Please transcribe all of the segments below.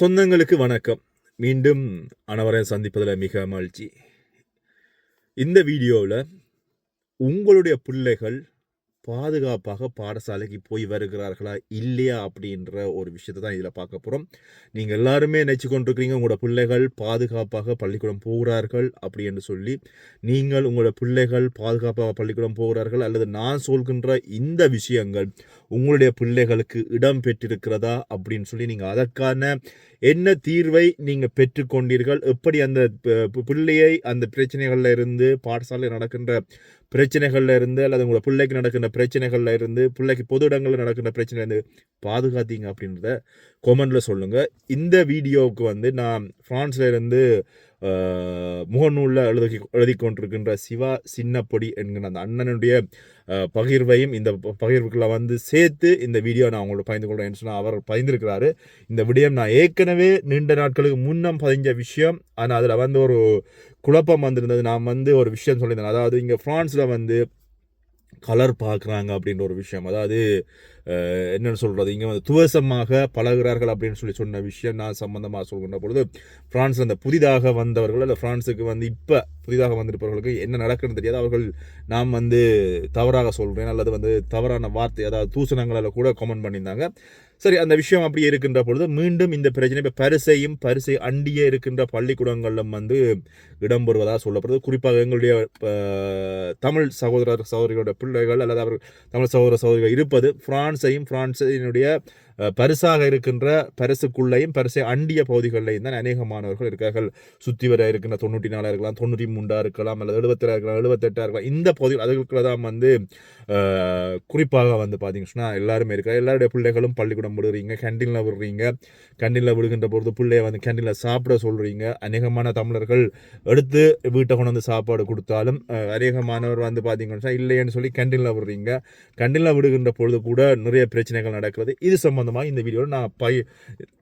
சொந்தங்களுக்கு வணக்கம். மீண்டும் அனைவரை சந்திப்பதில் மிக மகிழ்ச்சி. இந்த வீடியோவில் உங்களுடைய பிள்ளைகள் பாதுகாப்பாக பாடசாலைக்கு போய் வருகிறார்களா இல்லையா அப்படின்ற ஒரு விஷயத்தை தான் இதில் பார்க்க போகிறோம் நீங்கள் எல்லாருமே நினச்சி கொண்டிருக்கிறீங்க உங்களோட பிள்ளைகள் பாதுகாப்பாக பள்ளிக்கூடம் போகிறார்கள் அப்படி என்று சொல்லி நீங்கள் உங்களோட பிள்ளைகள் பாதுகாப்பாக பள்ளிக்கூடம் போகிறார்கள் அல்லது நான் சொல்கின்ற இந்த விஷயங்கள் உங்களுடைய பிள்ளைகளுக்கு இடம் பெற்றிருக்கிறதா அப்படின்னு சொல்லி நீங்கள் அதற்கான என்ன தீர்வை நீங்கள் பெற்றுக்கொண்டீர்கள் எப்படி அந்த பிள்ளையை அந்த பிரச்சனைகளில் இருந்து பாடசாலையில் நடக்கின்ற பிரச்சனைகளில் இருந்து அல்லது உங்களோட பிள்ளைக்கு நடக்கின்ற பிரச்சனைகளில் இருந்து பிள்ளைக்கு பொது இடங்களில் நடக்கின்ற பிரச்சனை பாதுகாத்தீங்க அப்படின்றத கொமெண்டில் சொல்லுங்கள் இந்த வீடியோவுக்கு வந்து நான் பிரான்ஸ்ல இருந்து முகநூலில் எழுதி எழுதி கொண்டிருக்கின்ற சிவா சின்னப்பொடி என்கிற அந்த அண்ணனுடைய பகிர்வையும் இந்த பகிர்வுக்குள்ள வந்து சேர்த்து இந்த வீடியோ நான் அவங்களோட பகிர்ந்து கொள்றேன்னு சொன்னால் அவர் பகிர்ந்திருக்கிறாரு. இந்த விடயம் நான் ஏற்கனவே நீண்ட நாட்களுக்கு முன்னம் பதிஞ்ச விஷயம். ஆனால் அதில் வந்து ஒரு குழப்பம் வந்திருந்தது. நான் வந்து ஒரு விஷயம் சொல்லியிருந்தேன். அதாவது இங்கே ஃப்ரான்ஸில் வந்து கலர் பார்க்குறாங்க அப்படின்ற ஒரு விஷயம். அதாவது என்னென்னு சொல்கிறது இங்கே வந்து துவசமாக பழகிறார்கள் அப்படின்னு சொல்லி சொன்ன விஷயம் நான் சம்மந்தமாக சொல்கின்ற பொழுது ஃப்ரான்ஸில் அந்த புதிதாக வந்தவர்கள் அல்ல ஃப்ரான்ஸுக்கு வந்து இப்போ புதிதாக வந்திருப்பவர்களுக்கு என்ன நடக்குன்னு தெரியாது. அவர்கள் நாம் வந்து தவறாக சொல்கிறேன் அல்லது வந்து தவறான வார்த்தை அதாவது தூசணங்களில் கூட கமெண்ட் பண்ணியிருந்தாங்க. சரி அந்த விஷயம் அப்படியே இருக்கின்ற பொழுது மீண்டும் இந்த பிரச்சனை இப்போ பரிசையும் பரிசை அண்டியே இருக்கின்ற பள்ளிக்கூடங்களிலும் வந்து இடம்பெறுவதாக சொல்லப்படுது. குறிப்பாக எங்களுடைய தமிழ் சகோதரர் சகோதரிகளோட பிள்ளைகள் அல்லது அவர் தமிழ் சகோதர சகோதரிகள் இருப்பது பிரான்ஸையும் பிரான்சினுடைய பரிசாக இருக்கின்ற பரிசுக்குள்ளேயும் பரிசை அண்டிய பகுதிகளிலையும் தான் அநேக மாணவர்கள் இருக்கார்கள். சுற்றி வர இருக்கின்ற தொண்ணூற்றி நாலாக இருக்கலாம் தொண்ணூற்றி மூன்றாக இருக்கலாம் அல்லது எழுபத்தேழா இருக்கலாம் எழுபத்தெட்டாக இருக்கலாம் இந்த பகுதிகள் அதுக்குள்ள தான் வந்து குறிப்பாக வந்து பார்த்தீங்கன்னா எல்லாருமே இருக்கா எல்லாருடைய பிள்ளைகளும் பள்ளிக்கூடம் விடுறீங்க கேண்டீனில் விடுறீங்க. கேண்டீனில் விடுகின்ற பொழுது பிள்ளைய வந்து கேண்டீனில் சாப்பிட சொல்கிறீங்க அநேகமான தமிழர்கள் எடுத்து வீட்டை கொண்டு வந்து சாப்பாடு கொடுத்தாலும் அநேகமானவர் வந்து பார்த்தீங்கன்னா இல்லைன்னு சொல்லி கேண்டீனில் விடுறீங்க. கேண்டீனில் விடுகின்ற பொழுது கூட நிறைய பிரச்சனைகள் நடக்கிறது. இது சம்பந்தமாக இந்த வீடியோவில் நான் பய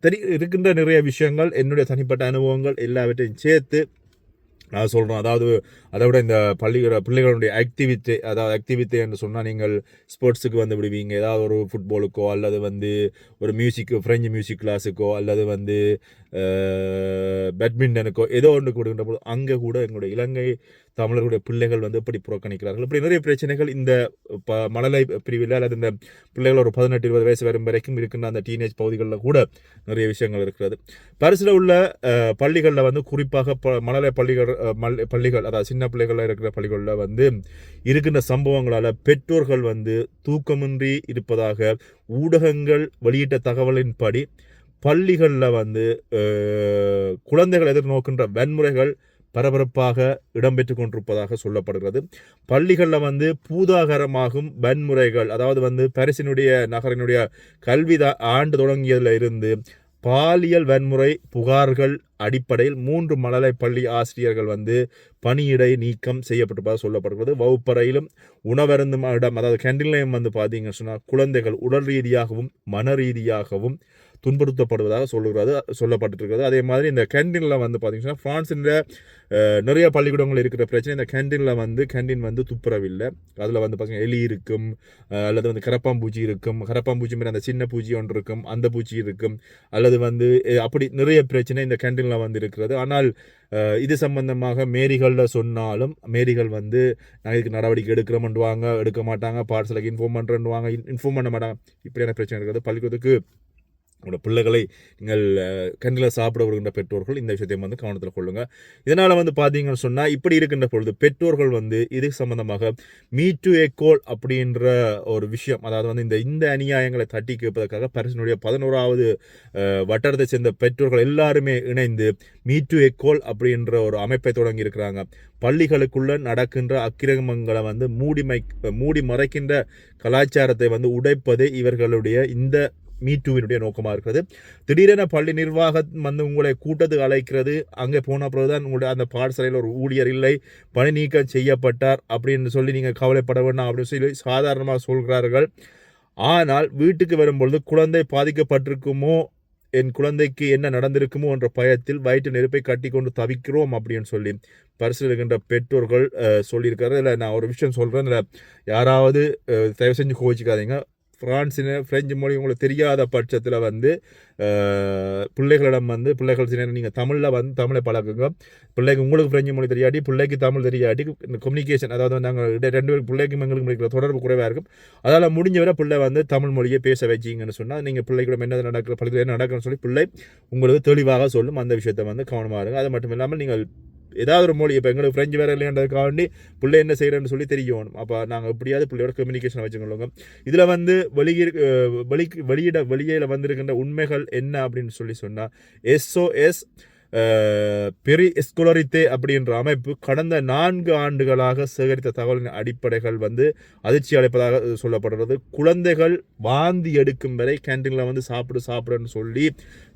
தெரி இருக்கின்ற நிறைய விஷயங்கள் என்னுடைய தனிப்பட்ட அனுபவங்கள் எல்லாவற்றையும் சேர்த்து நான் சொல்கிறோம் அதாவது அதை விட இந்த பள்ளிகள பிள்ளைகளுடைய ஆக்டிவிட்டி அதாவது ஆக்டிவிட்டி என்று சொன்னால் நீங்கள் ஸ்போர்ட்ஸுக்கு வந்து விடுவீங்க. ஏதாவது ஒரு ஃபுட்பாலுக்கோ அல்லது வந்து ஒரு மியூசிக் ஃப்ரெஞ்சு மியூசிக் கிளாஸுக்கோ அல்லது வந்து பேட்மிண்டனுக்கோ ஏதோ ஒன்று கொடுக்கின்ற போது அங்கே கூட எங்களுடைய இலங்கை தமிழர்களுடைய பிள்ளைகள் வந்து எப்படி புறக்கணிக்கிறார்கள்? இப்படி நிறைய பிரச்சனைகள் இந்த ப மழலை பிரிவில் அல்லது இந்த பிள்ளைகள் ஒரு பதினெட்டு இருபது வயசு வரும் வரைக்கும் இருக்கின்ற அந்த டீனேஜ் பகுதிகளில் கூட நிறைய விஷயங்கள் இருக்கிறது. பரிசில் உள்ள பள்ளிகளில் வந்து குறிப்பாக ப மழலை பள்ளிகள் மல் பள்ளிகள் அதாவது சின்ன பிள்ளைகளில் இருக்கிற பள்ளிகளில் வந்து இருக்கின்ற சம்பவங்களால் பெற்றோர்கள் வந்து தூக்கமின்றி இருப்பதாக ஊடகங்கள் வெளியிட்ட தகவலின்படி பள்ளிகளில் வந்து குழந்தைகள் எதிர்நோக்கின்ற வன்முறைகள் பரபரப்பாக இடம்பெற்று கொண்டிருப்பதாக சொல்லப்படுகிறது. பள்ளிகளில் வந்து பூதாகரமாகும் வன்முறைகள் அதாவது வந்து பரிசினுடைய நகரினுடைய கல்வி ஆண்டு தொடங்கியதில் இருந்து பாலியல் வன்முறை புகார்கள் அடிப்படையில் மூன்று மழலை பள்ளி ஆசிரியர்கள் வந்து பணியிடை நீக்கம் செய்யப்பட்டிருப்பதாக சொல்லப்படுகிறது. வகுப்பறையிலும் உணவருந்தும் இடம் அதாவது கேண்டீன்லையும் வந்து பார்த்தீங்கன்னு சொன்னால் குழந்தைகள் உடல் ரீதியாகவும் மன ரீதியாகவும் துன்புறுத்தப்படுவதாக சொல்லுகிறது சொல்லப்பட்டிருக்கிறது. அதே மாதிரி இந்த கேண்டீனில் வந்து பார்த்தீங்கன்னா ஃப்ரான்ஸின் நிறைய பள்ளிக்கூடங்கள் இருக்கிற பிரச்சனை இந்த கேண்டீனில் வந்து கேண்டீன் வந்து துப்புரவில்லை. அதில் வந்து பார்த்தீங்கன்னா எலி இருக்கும் அல்லது வந்து கரப்பாம்பூச்சி இருக்கும். கரப்பாம்பூச்சி மாதிரி அந்த சின்ன பூச்சி ஒன்று இருக்கும் அந்த பூச்சி இருக்கும். அல்லது வந்து அப்படி நிறைய பிரச்சனை இந்த கேண்டீனில் வந்து இருக்கிறது. ஆனால் இது சம்பந்தமாக மேரிகளில் சொன்னாலும் மேரிகள் வந்து நாங்கள் இதுக்கு நடவடிக்கை எடுக்கிறோம்ன்றுவாங்க எடுக்க மாட்டாங்க பார்சலுக்கு இன்ஃபார்ம் பண்ணுறேன்னுவாங்க இன்ஃபார்ம் பண்ண மாட்டாங்க. இப்படியான பிரச்சனை இருக்கிறது. பள்ளிக்கூடத்துக்கு உங்களோட பிள்ளைகளை நீங்கள் கண்ணில் சாப்பிட வருகின்ற பெற்றோர்கள் இந்த விஷயத்தையும் வந்து கவனத்தில் கொள்ளுங்கள் இதனால் வந்து பார்த்தீங்கன்னு சொன்னால் இப்படி இருக்கின்ற பொழுது பெற்றோர்கள் வந்து இது சம்பந்தமாக மீ டு எக்கோல் அப்படின்ற ஒரு விஷயம் அதாவது வந்து இந்த இந்த அநியாயங்களை தட்டி கேட்பதற்காக பரிசனுடைய பதினோராவது வட்டாரத்தை சேர்ந்த பெற்றோர்கள் எல்லாருமே இணைந்து மீ டு எக்கோல் அப்படின்ற ஒரு அமைப்பை தொடங்கி இருக்கிறாங்க. பள்ளிகளுக்குள்ள நடக்கின்ற அக்கிரமங்களை வந்து மூடிமை மூடி மறைக்கின்ற கலாச்சாரத்தை வந்து உடைப்பதே இவர்களுடைய இந்த மீட்டுவினுடைய நோக்கமாக இருக்கிறது. திடீரென பள்ளி நிர்வாகம் வந்து உங்களை கூட்டத்துக்கு அழைக்கிறது. அங்கே போன பிறகுதான் உங்களுடைய அந்த பாடசாலையில் ஒரு ஊழியர் இல்லை. பணி நீக்கம் செய்யப்பட்டார் அப்படின்னு சொல்லி நீங்கள் கவலைப்பட வேண்டாம் அப்படின்னு சொல்லி சாதாரணமாக சொல்கிறார்கள். ஆனால் வீட்டுக்கு வரும்பொழுது குழந்தை பாதிக்கப்பட்டிருக்குமோ என் குழந்தைக்கு என்ன நடந்திருக்குமோ என்ற பயத்தில் வயிற்று நெருப்பை கட்டி கொண்டு தவிக்கிறோம் அப்படின்னு சொல்லி பரிசில் இருக்கின்ற பெற்றோர்கள் சொல்லியிருக்காரு இல்லை நான் ஒரு விஷயம் சொல்கிறேன் இல்லை யாராவது தயவு செஞ்சு கோவிச்சிக்காதீங்க. பிரான்சின ஃப்ரெஞ்சு மொழி உங்களுக்கு தெரியாத பட்சத்தில் வந்து பிள்ளைகளிடம் வந்து பிள்ளைகள் சில நீங்கள் தமிழில் வந்து தமிழை பழக்குங்க பிள்ளைக்கு உங்களுக்கு ஃப்ரெஞ்சு மொழி தெரியாட்டி பிள்ளைக்கு தமிழ் தெரியாட்டி இந்த கம்யூனிகேஷன் அதாவது நாங்கள் ரெண்டு பேரும் பிள்ளைக்கும் எங்களுக்கு இருக்கிற தொடர்பு குறைவாக இருக்கும். அதால் முடிஞ்ச வரை பிள்ளை வந்து தமிழ் மொழியை பேச வச்சிங்கன்னு சொன்னால் நீங்கள் பிள்ளைக்கூட என்ன நடக்கிற பள்ளிக்கூடம் என்ன நடக்குன்னு சொல்லி பிள்ளை உங்களுக்கு தெளிவாக சொல்லும். அந்த விஷயத்தை வந்து கவனமாக இருங்க. அது மட்டும் இல்லாமல் நீங்கள் ஏதாவது ஒரு மொழி இப்போ எங்களுக்கு ஃப்ரெஞ்சு வேறு இல்லைன்றதுக்காக வேண்டி பிள்ளை என்ன செய்கிறேன்னு சொல்லி தெரியணும் அப்போ நாங்கள் எப்படியாவது பிள்ளையோட கம்யூனிகேஷன் வச்சுக்கொள்ளுங்க. இதில் வந்து வெளியே வெளி வெளியிட வெளியில் வந்திருக்கின்ற உண்மைகள் என்ன அப்படின்னு சொல்லி சொன்னால் எஸ்ஓஎஸ் பெரி எஸ்குலரித்தே அப்படின்ற அமைப்பு கடந்த நான்கு ஆண்டுகளாக சேகரித்த தகவலின் அடிப்படைகள் வந்து அதிர்ச்சி அளிப்பதாக சொல்லப்படுறது குழந்தைகள் வாந்தி எடுக்கும் வரை கேன்டீனில் வந்து சாப்பிடு சாப்பிடுன்னு சொல்லி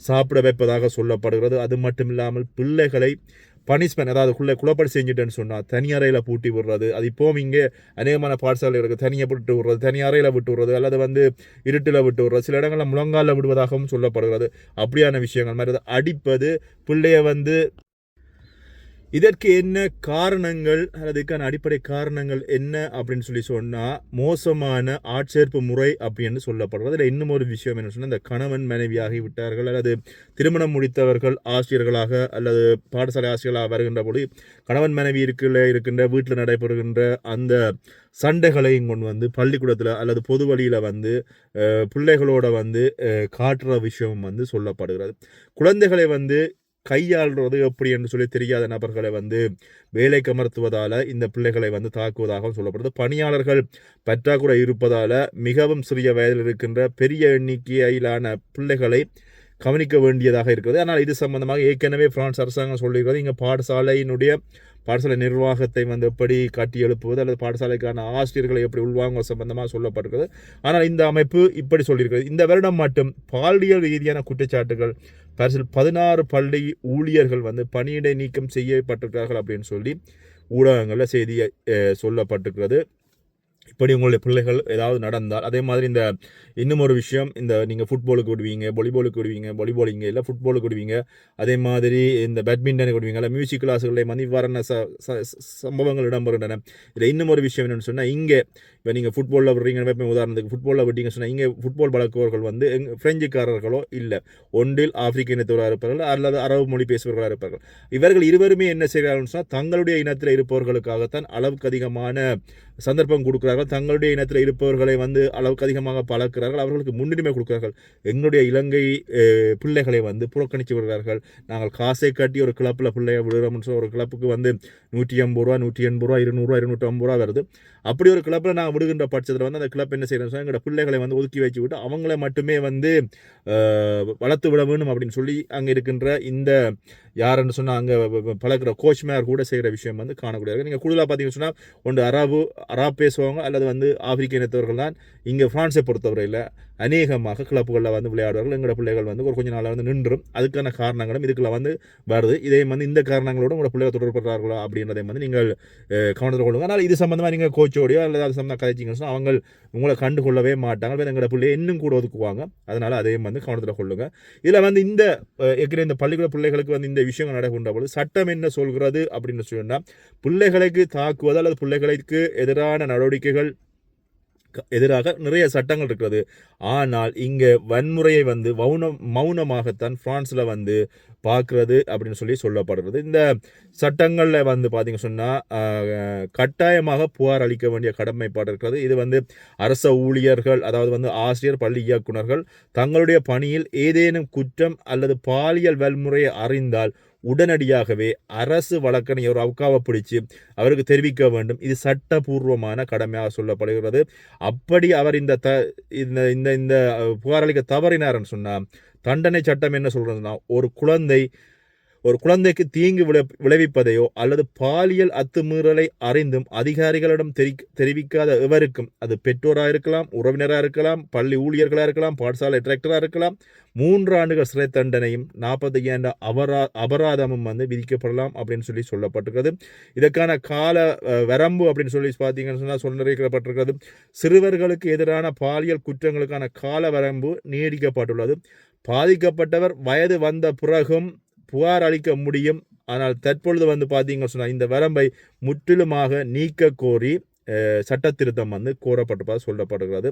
சாப்பிட வைப்பதாக சொல்லப்படுகிறது. அது மட்டும் இல்லாமல் பிள்ளைகளை பனிஷ்மெண்ட் அதாவது குள்ள குழப்படி செஞ்சுட்டேன்னு சொன்னால் தனி அறையில் பூட்டி விடுறது அது இப்போவும் இங்கே அநேகமான பாடசாலைகளுக்கு தனியாக விட்டு விடுறது தனி அறையில் விட்டு விடுறது அல்லது வந்து இருட்டில் விட்டு விடுறது சில இடங்களில் முழங்காலில் விடுவதாகவும் சொல்லப்படுகிறது. அப்படியான விஷயங்கள் மாதிரி அது அடிப்பது பிள்ளைய வந்து இதற்கு என்ன காரணங்கள் அதுக்கான அடிப்படை காரணங்கள் என்ன அப்படின்னு சொல்லி சொன்னால் மோசமான ஆட்சேர்ப்பு முறை அப்படின்னு சொல்லப்படுறது அதில் இன்னும் ஒரு விஷயம் என்ன சொன்னால் இந்த கணவன் மனைவியாகி விட்டார்கள் அல்லது திருமணம் முடித்தவர்கள் ஆசிரியர்களாக அல்லது பாடசாலை ஆசிரியர்களாக வருகின்ற பொழுது கணவன் மனைவி இருக்குள்ள இருக்கின்ற வீட்டில் நடைபெறுகின்ற அந்த சண்டைகளையும் கொண்டு வந்து பள்ளிக்கூடத்தில் அல்லது பொது வழியில் வந்து பிள்ளைகளோட வந்து காட்டுற விஷயம் வந்து சொல்லப்படுகிறது. குழந்தைகளை வந்து கையாளுறது எப்படி என்று சொல்லி தெரியாத நபர்களை வந்து வேலைக்கு அமர்த்துவதால் இந்த பிள்ளைகளை வந்து தாக்குவதாகவும் சொல்லப்படுது. பணியாளர்கள் பற்றாக்குறை இருப்பதால் மிகவும் சிறிய வயதில் இருக்கின்ற பெரிய எண்ணிக்கையிலான பிள்ளைகளை கவனிக்க வேண்டியதாக இருக்கிறது. ஆனால் இது சம்பந்தமாக ஏற்கனவே பிரான்ஸ் அரசாங்கம் சொல்லியிருக்கிறது. இங்கே பாடசாலையினுடைய பாடசாலை நிர்வாகத்தை வந்து எப்படி கட்டி எழுப்புவது அல்லது பாடசாலைக்கான ஆசிரியர்களை எப்படி உள்வாங்க சம்பந்தமாக சொல்லப்பட்டிருக்கிறது. ஆனால் இந்த அமைப்பு இப்படி சொல்லியிருக்கிறது. இந்த வருடம் மட்டும் பாலியல் ரீதியான குற்றச்சாட்டுகள் பரிசில் பதினாறு பள்ளி ஊழியர்கள் வந்து பணியிடை நீக்கம் செய்யப்பட்டிருக்கிறார்கள் அப்படின்னு சொல்லி ஊடகங்களில் செய்தி சொல்லப்பட்டிருக்கிறது. இப்படி உங்களுடைய பிள்ளைகள் ஏதாவது நடந்தால் அதே மாதிரி இந்த இன்னும் ஒரு விஷயம் இந்த நீங்கள் ஃபுட்பாலுக்கு விடுவீங்க வாலிபாலுக்கு விடுவீங்க வாலிபால் இங்கே இல்லை ஃபுட்பாலுக்கு விடுவீங்க அதே மாதிரி இந்த பேட்மிண்டனுக்கு விடுவீங்க இல்லை மியூசிக் கிளாஸுகளில் மதிவாரண ச ச- ச- சம்பவங்கள் இடம்பெறுகின்றன. இதில் இன்னும் ஒரு விஷயம் என்னென்னு சொன்னால் இங்கே இப்போ நீங்கள் ஃபுட்பாலில் விடுறீங்கன்னு வைப்பேன் உதாரணத்துக்கு ஃபுட்பாலில் விட்டீங்க சொன்னால் இங்கே ஃபுட்பால் பழக்குவர்கள் வந்து எங் ஃப்ரெஞ்சுக்காரர்களோ இல்லை ஒன்றில் ஆப்பிரிக்க இனத்தவராக இருப்பார்கள் அல்லது அரபு மொழி பேசுபவர்களாக இருப்பார்கள். இவர்கள் இருவருமே என்ன செய்கிறார்கள் சொன்னால் தங்களுடைய இனத்தில் இருப்பவர்களுக்காகத்தான் அளவுக்கு அதிகமான சந்தர்ப்பம் கொடுக்குறார்கள். தங்களுடைய இனத்தில் இருப்பவர்களை வந்து அளவுக்கு அதிகமாக பழக்கிறார்கள் அவர்களுக்கு முன்னுரிமை கொடுக்கிறார்கள். எங்களுடைய இலங்கை பிள்ளைகளை வந்து புறக்கணித்து விடுகிறார்கள். நாங்கள் காசை கட்டி ஒரு கிளப்பில் பிள்ளையை விடுறோம்னு சொல்லி ஒரு கிளப்புக்கு வந்து நூற்றி ஐம்பது ரூபா நூற்றி எண்பது ரூபா இருநூறுவா இருநூற்றி ஐம்பது ரூபா வருது. அப்படி ஒரு கிளப்பில் நான் விடுகின்ற பட்சத்தில் வந்து அந்த கிளப் என்ன செய்யணும் சொன்னால் எங்களோட பிள்ளைகளை வந்து ஒதுக்கி வச்சு விட்டு அவங்கள மட்டுமே வந்து வளர்த்து விட வேணும் அப்படின்னு சொல்லி அங்கே இருக்கின்ற இந்த யாருன்னு சொன்னால் அங்கே பழக்கிற கோச்மேர் கூட செய்கிற விஷயம் வந்து காணக்கூடியது நீங்கள் கூடுதலாக பார்த்தீங்கன்னு சொன்னால் ஒன்று அராபு அராப் பேசுவாங்க அல்லது வந்து ஆப்பிரிக்க இனத்தவர்கள் தான் இங்கே ஃப்ரான்ஸை பொறுத்தவரையில் அநேகமாக கிளப்புகளில் வந்து விளையாடுவார்கள். எங்களோட பிள்ளைகள் வந்து ஒரு கொஞ்சம் நாளாக வந்து நின்றும். அதுக்கான காரணங்களும் இதுக்குள்ள வந்து வருது. இதே வந்து இந்த காரணங்களோட உங்களோட பிள்ளைகள் தொடர்படுறார்களா அப்படின்றதை வந்து நீங்கள் கவனத்தில் கொள்ளுங்க. ஆனால் இது சம்மந்தமாக நீங்கள் கோச்சோடையோ அல்லது அது சம்மந்தமாக கதைச்சிங்கன்னு சொன்னால் அவங்க உங்களை கண்டுகொள்ளவே மாட்டாங்க. வேறு எங்களோட பிள்ளையை இன்னும் கூட ஒதுக்குவாங்க. அதனால் அதையும் வந்து கவனத்தில் கொள்ளுங்கள் இதில் வந்து இந்த அஹ், ஏற்கனவே இந்த பள்ளிக்கூட பிள்ளைகளுக்கு வந்து இந்த விஷயங்கள் நடக்கின்ற பொழுது சட்டம் என்ன சொல்கிறது அப்படின்னு சொன்னால் பிள்ளைகளுக்கு தாக்குவது அல்லது பிள்ளைகளுக்கு எதிரான நடவடிக்கைகள் எதிராக நிறைய சட்டங்கள் இருக்கிறது. ஆனால் இங்கே வன்முறையை வந்து மௌனம் மௌனமாகத்தான் ஃப்ரான்ஸில் வந்து பார்க்குறது அப்படின்னு சொல்லி சொல்லப்படுறது இந்த சட்டங்களில் வந்து பார்த்திங்க சொன்னால் கட்டாயமாக புகார் அளிக்க வேண்டிய கடமைப்பாடு இருக்கிறது. இது வந்து அரச ஊழியர்கள் அதாவது வந்து ஆசிரியர் பள்ளி இயக்குனர்கள் தங்களுடைய பணியில் ஏதேனும் குற்றம் அல்லது பாலியல் வன்முறையை அறிந்தால் உடனடியாகவே அரசு வழக்கறிஞர் ஒரு அவுக்காவை பிடிச்சு அவருக்கு தெரிவிக்க வேண்டும். இது சட்டபூர்வமான கடமையாக சொல்லப்படுகிறது. அப்படி அவர் இந்த த இந்த இந்த இந்த புகாரளிக்க புகார் அளிக்க தவறினார்னு சொன்னால் தண்டனை சட்டம் என்ன சொல்றதுன்னா ஒரு குழந்தை ஒரு குழந்தைக்கு தீங்கு விளை விளைவிப்பதையோ அல்லது பாலியல் அத்துமீறலை அறிந்தும் அதிகாரிகளிடம் தெரி தெரிவிக்காத எவருக்கும் அது பெற்றோராக இருக்கலாம் உறவினராக இருக்கலாம் பள்ளி ஊழியர்களாக இருக்கலாம் பாடசாலை டிரெக்டராக இருக்கலாம் மூன்று ஆண்டுகள் சிறை தண்டனையும் நாற்பத்தையாண்டு அபரா அபராதமும் வந்து விதிக்கப்படலாம் அப்படின்னு சொல்லி சொல்லப்பட்டிருக்கிறது. இதற்கான கால வரம்பு அப்படின்னு சொல்லி பார்த்தீங்கன்னு சொன்னால் சொல்லப்பட்டிருக்கிறது சிறுவர்களுக்கு எதிரான பாலியல் குற்றங்களுக்கான கால வரம்பு நீடிக்கப்பட்டுள்ளது. பாதிக்கப்பட்டவர் வயது வந்த பிறகும் புகார் அளிக்க முடியும். ஆனால் தற்பொழுது வந்து பார்த்தீங்க சொன்னால் இந்த வரம்பை முற்றிலுமாக நீக்க கோரி அஹ், சட்ட திருத்தம் வந்து கோரப்பட்டிருப்பதாக சொல்லப்படுகிறது.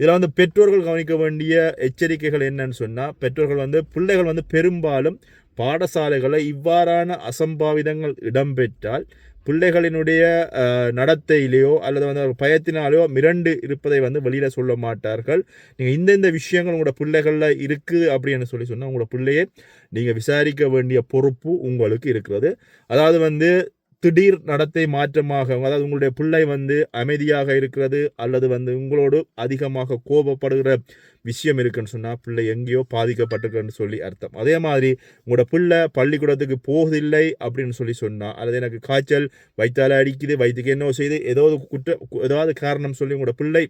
இதில் வந்து பெற்றோர்கள் கவனிக்க வேண்டிய எச்சரிக்கைகள் என்னன்னு சொன்னால் பெற்றோர்கள் வந்து பிள்ளைகள் வந்து பெரும்பாலும் பாடசாலைகளில் இவ்வாறான அசம்பாவிதங்கள் இடம்பெற்றால் பிள்ளைகளினுடைய நடத்தையிலேயோ அல்லது வந்து பயத்தினாலேயோ மிரண்டு இருப்பதை வந்து வெளியில் சொல்ல மாட்டார்கள். நீங்கள் இந்தந்த விஷயங்கள் உங்களோட பிள்ளைகளில் இருக்குது அப்படின்னு சொல்லி சொன்னால் உங்களோட பிள்ளையை நீங்கள் விசாரிக்க வேண்டிய பொறுப்பு உங்களுக்கு இருக்கிறது. அதாவது வந்து திடீர் நடத்தை மாற்றமாக அதாவது உங்களுடைய பிள்ளை வந்து அமைதியாக இருக்கிறது அல்லது வந்து உங்களோடு அதிகமாக கோபப்படுகிற விஷயம் இருக்குன்னு சொன்னால் பிள்ளை எங்கேயோ பாதிக்கப்பட்டிருக்குன்னு சொல்லி அர்த்தம். அதே மாதிரி உங்களோட பிள்ளை பள்ளிக்கூடத்துக்கு போவதில்லை அப்படின்னு சொல்லி சொன்னால் அல்லது எனக்கு காய்ச்சல் வைத்தால அடிக்குது வயிற்றுக்கு என்ன செய்து ஏதோ குற்ற ஏதாவது காரணம் சொல்லி உங்களோட பிள்ளை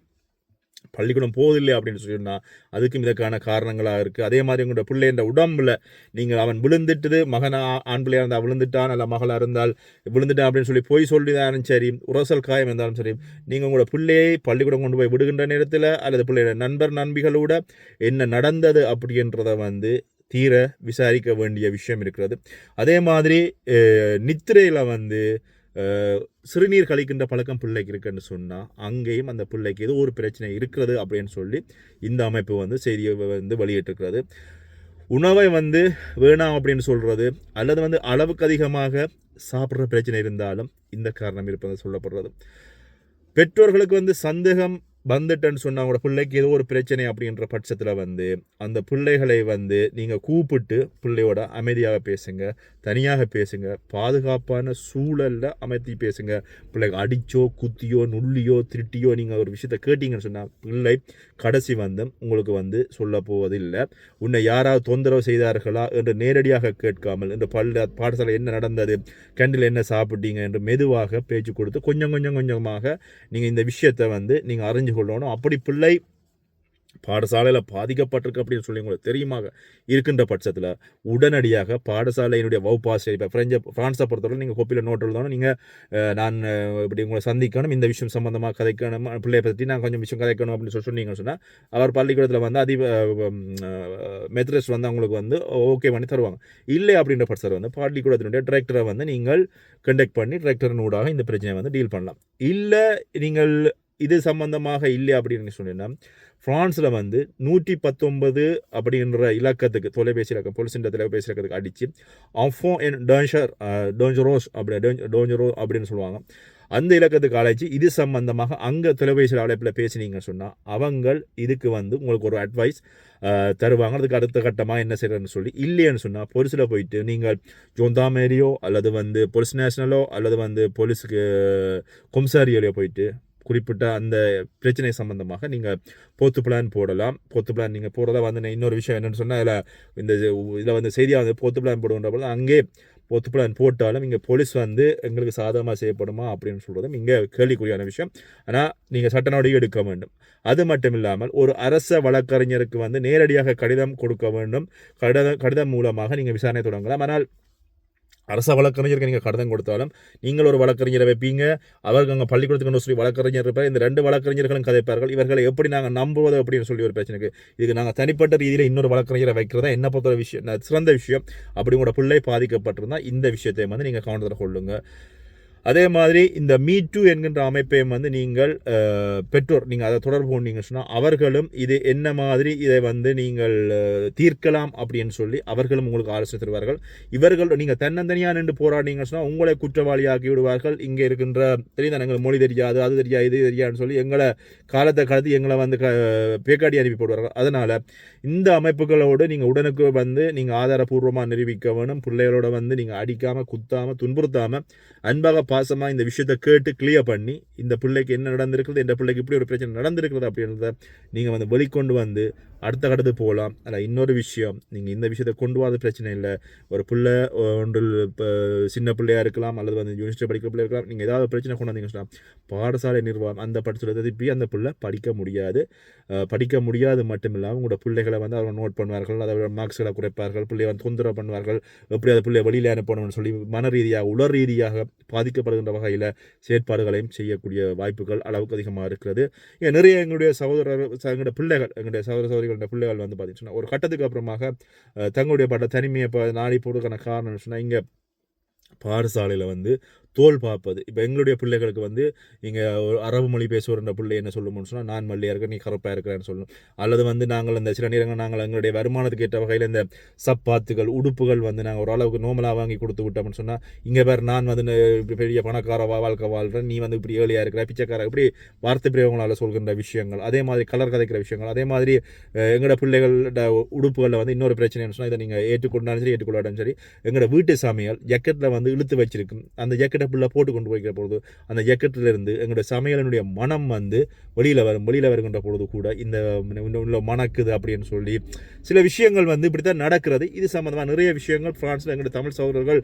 பள்ளிக்கூடம் போவதில்லை அப்படின்னு சொன்னால் அதுக்கும் இதற்கான காரணங்களாக இருக்குது அதே மாதிரி உங்களோட பிள்ளை இந்த உடம்புல நீங்கள் அவன் விழுந்துட்டது மகனா ஆண் பிள்ளையாக இருந்தால் விழுந்துட்டான் அல்ல மகளாக இருந்தால் விழுந்துட்டான் அப்படின்னு சொல்லி போய் சொல்லிதாலும் சரி உரசல் காயம் இருந்தாலும் சரி நீங்கள் உங்களோட பிள்ளையை பள்ளிக்கூடம் கொண்டு போய் விடுகின்ற நேரத்தில் அல்லது பிள்ளையோட நண்பர் நண்பிகளோட என்ன நடந்தது அப்படின்றத வந்து தீர விசாரிக்க வேண்டிய விஷயம் இருக்கிறது. அதே மாதிரி நித்திரையில் வந்து சிறுநீர் கழிக்கின்ற பழக்கம் பிள்ளைக்கு இருக்குன்னு சொன்னால் அங்கேயும் அந்த பிள்ளைக்கு ஏதோ ஒரு பிரச்சனை இருக்கிறது அப்படின்னு சொல்லி இந்த அமைப்பு வந்து செய்தியை வந்து வெளியிட்டிருக்கிறது. உணவை வந்து வேணாம் அப்படின்னு சொல்கிறது அல்லது வந்து அளவுக்கு அதிகமாக சாப்பிட்ற பிரச்சனை இருந்தாலும் இந்த காரணம் இருப்பது சொல்லப்படுறது. பெற்றோர்களுக்கு வந்து சந்தேகம் வந்துட்டேன்னு சொன்னால் அவங்களோட பிள்ளைக்கு ஏதோ ஒரு பிரச்சனை அப்படின்ற பட்சத்தில் வந்து அந்த பிள்ளைகளை வந்து நீங்கள் கூப்பிட்டு பிள்ளையோட அமைதியாக பேசுங்க தனியாக பேசுங்க பாதுகாப்பான சூழலில் அமைத்தி பேசுங்க. பிள்ளைக்கு அடிச்சோ குத்தியோ நுள்ளியோ திருட்டியோ நீங்கள் ஒரு விஷயத்தை கேட்டீங்கன்னு சொன்னால் பிள்ளை கடைசி வந்து உங்களுக்கு வந்து சொல்ல போவதில்லை. உன்னை யாராவது தொந்தரவு செய்தார்களா என்று நேரடியாக கேட்காமல் என்று பள்ள பாடசாலை என்ன நடந்தது கேண்டில் என்ன சாப்பிட்டீங்க என்று மெதுவாக பேச்சு கொடுத்து கொஞ்சம் கொஞ்சம் கொஞ்சமாக நீங்கள் இந்த விஷயத்தை வந்து நீங்கள் அறிஞ்சு கொள்ளணும். அப்படி பிள்ளை பாடசாலையில் பாதிக்கப்பட்டிருக்கு அப்படின்னு சொல்லி உங்களுக்கு தெரியுமாக இருக்கின்ற பட்சத்தில் உடனடியாக பாடசாலையினுடைய வகுப்பாசிரியர் இப்போ ஃப்ரெஞ்சை ஃப்ரான்ஸை பொறுத்தவரை நீங்கள் கோப்பியில் நோட் எழுதணும். நீங்கள் நான் இப்படி உங்களை சந்திக்கணும். இந்த விஷயம் சம்மந்தமாக கதைக்கணும். பிள்ளையை பற்றி நான் கொஞ்சம் விஷயம் கதைக்கணும் அப்படின்னு சொல்லி சொன்னீங்கன்னு சொன்னால் அவர் பள்ளிக்கூடத்தில் வந்து அதி மெத்ரஸ் வந்து அவங்களுக்கு வந்து ஓகே பண்ணி தருவாங்க. இல்லை அப்படின்ற பட்சத்தில் வந்து பள்ளிக்கூடத்தினுடைய டிரெக்டரை வந்து நீங்கள் கண்டக்ட் பண்ணி டிரெக்டரின் ஊடாக இந்த பிரச்சனையை வந்து டீல் பண்ணலாம். இல்லை நீங்கள் இது சம்பந்தமாக இல்லை அப்படின்னு சொன்னீங்கன்னா ஃப்ரான்ஸில் வந்து நூற்றி பத்தொன்பது அப்படின்ற இலக்கத்துக்கு தொலைபேசி இலக்கம் பொலிசின் தொலைபேசி இலக்கத்துக்கு அடித்து ஆஃபோ என் டோன்ஷர் டோஞ்சரோஸ் அப்படி டோஞ்சரோ அப்படின்னு சொல்லுவாங்க. அந்த இலக்கத்துக்கு அழைச்சி இது சம்பந்தமாக அங்கே தொலைபேசி அழைப்பில் பேசினீங்கன்னு சொன்னால் அவங்க இதுக்கு வந்து உங்களுக்கு ஒரு அட்வைஸ் தருவாங்க. அதுக்கு அடுத்த கட்டமாக என்ன செய்யறதுன்னு சொல்லி இல்லைன்னு சொன்னால் பொலிஸில் போயிட்டு நீங்கள் ஜோந்தாமேரியோ அல்லது வந்து பொலிஸ் நேஷனலோ அல்லது வந்து போலீஸுக்கு கொம்சாரியோலையோ போயிட்டு குறிப்பிட்ட அந்த பிரச்சனை சம்பந்தமாக நீங்கள் போத்து பிளான் போடலாம். போத்து பிளான் நீங்கள் போடுறதா வந்து இன்னொரு விஷயம் என்னென்னு சொன்னால் இதில் இந்த இதில் வந்து செய்தியாக வந்து போத்து பிளான் போடுகின்ற போது அங்கே போத்து பிளான் போட்டாலும் இங்கே போலீஸ் வந்து எங்களுக்கு சாதகமாக செய்யப்படுமா அப்படின்னு சொல்கிறதும் இங்கே கேள்விக்குரியான விஷயம். ஆனால் நீங்கள் சட்ட நடவடிக்கை எடுக்க வேண்டும். அது மட்டும் இல்லாமல் ஒரு அரச வழக்கறிஞருக்கு வந்து நேரடியாக கடிதம் கொடுக்க வேண்டும். கடிதம் கடிதம் மூலமாக நீங்கள் விசாரணை தொடங்கலாம். ஆனால் அரச வழக்கறிஞருக்கு நீங்கள் கடிதம் கொடுத்தாலும் நீங்கள் ஒரு வழக்கறிஞரை வைப்பீங்க. அவருக்கு அங்கே பள்ளிக்கூடத்துக்கு சொல்லி வழக்கறிஞர் இருப்பார். இந்த ரெண்டு வழக்கறிஞர்களும் கதைப்பார்கள். இவர்களை எப்படி நாங்கள் நம்புவது அப்படின்னு சொல்லி ஒரு பிரச்சனைக்கு இதுக்கு நாங்கள் தனிப்பட்ட ரீதியில் இன்னொரு வழக்கறிஞரை வைக்கிறதா என்ன பொறுத்த விஷயம்? சிறந்த விஷயம். அப்படி உங்களோட பிள்ளை பாதிக்கப்பட்டிருந்தால் இந்த விஷயத்தை வந்து நீங்கள் கவனத்தில் கொள்ளுங்கள் அதே மாதிரி இந்த மீ டூ என்கின்ற அமைப்பையும் வந்து நீங்கள் பெற்றோர் நீங்கள் அதை தொடர்பு கொண்டீங்கன்னு சொன்னால் அவர்களும் இது என்ன மாதிரி இதை வந்து நீங்கள் தீர்க்கலாம் அப்படின்னு சொல்லி அவர்களும் உங்களுக்கு ஆலோசனை தருவார்கள். இவர்கள் நீங்கள் தன்னந்தனியாக நின்று போராடினீங்கன்னு சொன்னால் உங்களை குற்றவாளியாக்கி விடுவார்கள். இங்கே இருக்கின்ற தெரியுதா? எங்களுக்கு மொழி தெரியாது அது தெரியாது இது தெரியாதுன்னு சொல்லி எங்களை காலத்தை கடத்தி எங்களை வந்து க பேக்காடி அனுப்பி போடுவார்கள். அதனால் இந்த அமைப்புகளோடு நீங்கள் உடனுக்கு வந்து நீங்கள் ஆதாரபூர்வமாக நிரூபிக்க வேணும். பிள்ளைகளோட வந்து நீங்கள் அடிக்காமல் குத்தாமல் துன்புறுத்தாமல் அன்பாக பாசமாக இந்த விஷயத்தை கேட்டு கிளியர் பண்ணி இந்த பிள்ளைக்கு என்ன நடந்திருக்குது இந்த பிள்ளைக்கு இப்படி ஒரு பிரச்சனை நடந்திருக்கிறது அப்படின்றத நீங்கள் வந்து வெளிக்கொண்டு வந்து அடுத்த கடத்து போகலாம். அதில் இன்னொரு விஷயம் நீங்கள் இந்த விஷயத்தை கொண்டு வரது பிரச்சனை இல்லை. ஒரு பிள்ளை ஒன்று இப்போ சின்ன பிள்ளையாக இருக்கலாம் அல்லது வந்து யூனிவர்சிட்டி படிக்கிற பிள்ளை இருக்கலாம் நீங்கள் ஏதாவது பிரச்சனை கொண்டு வந்தீங்கன்னா பாடசாலை நிர்வாகம் அந்த படிச்சுள்ள திருப்பி அந்த பிள்ளை படிக்க முடியாது. படிக்க முடியாது மட்டும் இல்லாமல் உங்களோட பிள்ளைகளை வந்து அவங்க நோட் பண்ணுவார்கள் அதை மார்க்ஸ்களை குறைப்பார்கள் பிள்ளையை வந்து தொந்தரவு பண்ணுவார்கள் எப்படி அந்த பிள்ளையை வெளியில் அனுப்பணும்னு சொல்லி மன ரீதியாக உலர் ரீதியாக பாதிக்கப்படுகின்ற வகையில் செயற்பாடுகளையும் செய்யக்கூடிய வாய்ப்புகள் அளவுக்கு அதிகமாக இருக்கிறது. இங்கே நிறைய எங்களுடைய சகோதரர் எங்களுடைய பிள்ளைகள் எங்களுடைய சகோதர சகோதரிகளுடைய பிள்ளைகள் வந்து பார்த்தீங்கன்னா ஒரு கட்டத்துக்கு அப்புறமாக தங்களுடைய பட்ட தனிமையை இப்போ நாடி போடுறதுக்கான காரணம் சொன்னால் இங்கே பாடசாலையில் வந்து தோல் பார்ப்பது. இப்போ எங்களுடைய பிள்ளைகளுக்கு வந்து இங்கே ஒரு அரபு மொழி பேசுகிற பிள்ளை என்ன சொல்லணும்னு சொன்னால் நான் மல்லியாக இருக்க நீ கருப்பாக இருக்கிறேன்னு சொல்லணும் அல்லது வந்து நாங்கள் இந்த சில நேரங்கள் நாங்கள் எங்களுடைய வருமானத்துக்கு ஏற்ற வகையில் இந்த சப்பாத்துகள் உடுப்புகள் வந்து நாங்கள் ஓரளவுக்கு நோமலாக வாங்கி கொடுத்து விட்டோம்னு சொன்னால் இங்கே பேர் நான் வந்து பெரிய பணக்கார வா- வாழ்க்கை வாழ்கிறேன் நீ வந்து இப்படி ஏழையாக இருக்கிற பிச்சைக்கார இப்படி வார்த்தை பிரியவங்களால் சொல்கின்ற விஷயங்கள் அதே மாதிரி கலர் கதைக்கிற விஷயங்கள் அதே மாதிரி எங்களோட பிள்ளைகளோட உடுப்புகளில் வந்து இன்னொரு பிரச்சனைன்னு சொன்னால் இதை நீங்கள் ஏற்றுக்கொண்டாலும் சரி ஏற்றுக்கொள்ளாலும் சரி எங்களோட வீட்டு சாமியால் ஜக்கெட்டில் வந்து இழுத்து வச்சிருக்கும் அந்த ஜக்கெட்டை ஃபுல்லாக போட்டு கொண்டு போய்க்கிற பொழுது அந்த ஜக்கெட்டில் இருந்து எங்களுடைய சமையலினுடைய மனம் வந்து வெளியில் வரும் வெளியில் வருகின்ற பொழுது கூட இந்த இன்னும் உள்ள மணக்குது அப்படின்னு சொல்லி சில விஷயங்கள் வந்து இப்படி தான் நடக்கிறது. இது சம்மந்தமாக நிறைய விஷயங்கள் ஃப்ரான்ஸில் எங்களுடைய தமிழ் சகோதரர்கள்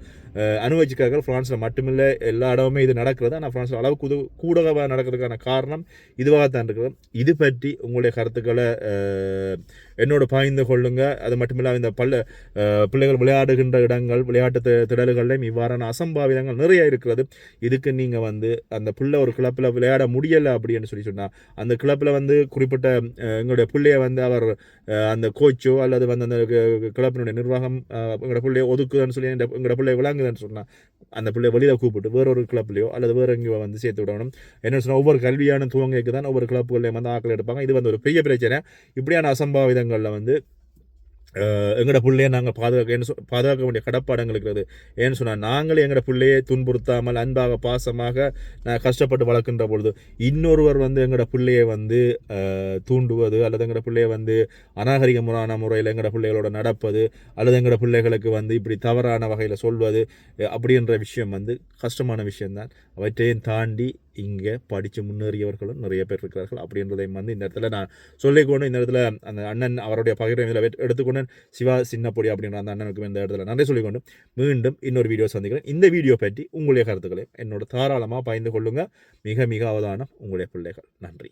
அனுபவிச்சிருக்கார்கள். ஃப்ரான்ஸில் மட்டுமில்லை எல்லா இடமுமே இது நடக்கிறது. ஆனால் ஃப்ரான்ஸில் அளவுக்கு இது கூடவாக நடக்கிறதுக்கான காரணம் இதுவாகத்தான் இருக்கிறது. இது பற்றி உங்களுடைய கருத்துக்களை என்னோட பாய்ந்து கொள்ளுங்க. அது மட்டுமில்லாமல் இந்த பல்ல பிள்ளைகள் விளையாடுகின்ற இடங்கள் விளையாட்டு தி- திடல்கள்லையும் இவ்வாறான அசம்பாவிதங்கள் நிறைய இருக்கிறது. இதுக்கு நீங்கள் வந்து அந்த பிள்ளை ஒரு கிளப்பில் விளையாட முடியலை அப்படின்னு சொல்லி சொன்னால் அந்த கிளப்பில் வந்து குறிப்பிட்ட எங்களுடைய பிள்ளைய வந்து அவர் அந்த கோச்சோ அல்லது வந்து அந்த கிளப்பினுடைய நிர்வாகம் எங்களோட பிள்ளைய ஒதுக்குதுன்னு சொல்லி எங்களோட பிள்ளைய விளங்குதுன்னு சொன்னால் அந்த பிள்ளைய வெளியில் கூப்பிட்டு வேற ஒரு கிளப்லையோ அல்லது வேற எங்கேயோ வந்து சேர்த்து விடணும். என்ன சொன்னால் ஒவ்வொரு கல்வியான துவங்கிக்கு தான் ஒவ்வொரு கிளப்புகளையும் வந்து ஆக்கள் எடுப்பாங்க. இது வந்து ஒரு பெரிய பிரச்சனை. இப்படியான அசம்பாவிதங்களில் வந்து எங்களோட பிள்ளையை நாங்கள் பாதுகாக்க என்ன பாதுகாக்க வேண்டிய கடப்பாடங்கள் இருக்கிறது. ஏன்னு சொன்னால் நாங்களே எங்களோட பிள்ளையை துன்புறுத்தாமல் அன்பாக பாசமாக நான் கஷ்டப்பட்டு வளர்க்கின்ற பொழுது இன்னொருவர் வந்து எங்களோட பிள்ளையை வந்து தூண்டுவது அல்லது எங்களோட பிள்ளையை வந்து அநாகரிகமான முறையில் எங்களோட பிள்ளைகளோட நடப்பது அல்லது எங்களோட பிள்ளைகளுக்கு வந்து இப்படி தவறான வகையில் சொல்வது அப்படின்ற விஷயம் வந்து கஷ்டமான விஷயம்தான். அவற்றையும் தாண்டி இங்கே படித்து முன்னேறியவர்களும் நிறைய பேர் இருக்கிறார்கள். அப்படின்றதை வந்து இந்த இடத்துல நான் சொல்லிக்கொண்டு இந்த இடத்துல அந்த அண்ணன் அவருடைய பகிர்வை இதில் எடுத்துக்கொண்டு சிவா சின்னப்பொடி அப்படின்ற அந்த அண்ணனுக்கும் இந்த இடத்துல நன்றி சொல்லிக்கொண்டு மீண்டும் இன்னொரு வீடியோ சந்திக்கிறேன். இந்த வீடியோ பற்றி உங்களுடைய கருத்துக்களை என்னோட தாராளமாக பயந்து கொள்ளுங்கள் மிக மிக அவதானம் உங்களுடைய பிள்ளைகள். நன்றி.